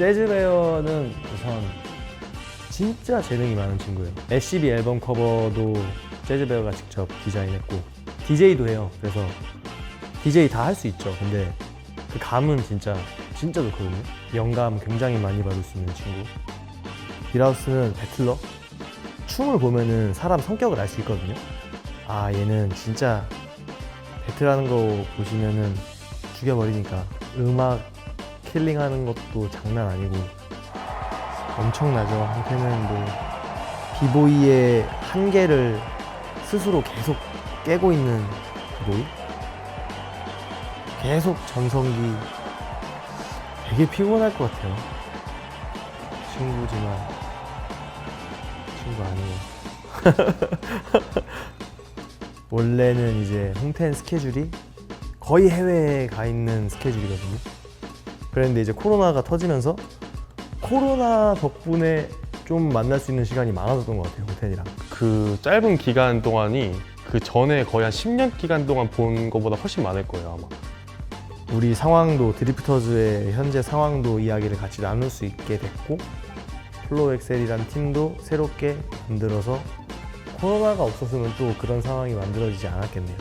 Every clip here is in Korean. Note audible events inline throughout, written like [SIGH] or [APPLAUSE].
재즈베어는 우선 진짜 재능이 많은 친구예요. SCB 앨범 커버도 재즈베어가 직접 디자인했고 DJ도 해요. 그래서 DJ 다 할 수 있죠. 근데 그 감은 진짜 진짜 좋거든요. 영감 굉장히 많이 받을 수 있는 친구. 빌하우스는 배틀러. 춤을 보면은 사람 성격을 알 수 있거든요. 아 얘는 진짜 배틀하는 거 보시면은 죽여버리니까 음악 킬링하는 것도 장난 아니고 엄청나죠. 한테는 뭐 비보이의 한계를 스스로 계속 깨고 있는 비보이. 계속 전성기. 되게 피곤할 것 같아요. 친구지만 친구 아니고. [LAUGHS] 원래는 이제 홍텐 스케줄이 거의 해외에 가 있는 스케줄이거든요. 그런데 이제 코로나가 터지면서 코로나 덕분에 좀 만날 수 있는 시간이 많아졌던 것 같아요, 홍텐이랑. 그 짧은 기간 동안이 그 전에 거의 한 10년 기간 동안 본 것보다 훨씬 많을 거예요 아마. 우리 상황도 드리프터즈의 현재 상황도 이야기를 같이 나눌 수 있게 됐고 플로우 엑셀이란 팀도 새롭게 만들어서 코로나가 없었으면 또 그런 상황이 만들어지지 않았겠네요.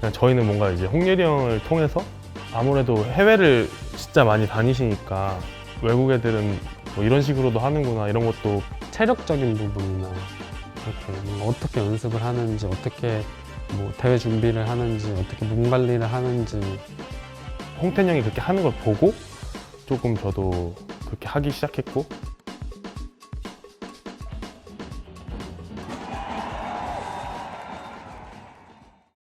그냥 저희는 뭔가 이제 홍예리 형을 통해서 아무래도 해외를 진짜 많이 다니시니까 외국 애들은 뭐 이런 식으로도 하는구나 이런 것도 체력적인 부분이나 이렇게 어떻게 연습을 하는지 어떻게 뭐 대회 준비를 하는지 어떻게 몸 관리를 하는지. 홍텐 형이 그렇게 하는 걸 보고 조금 저도 그렇게 하기 시작했고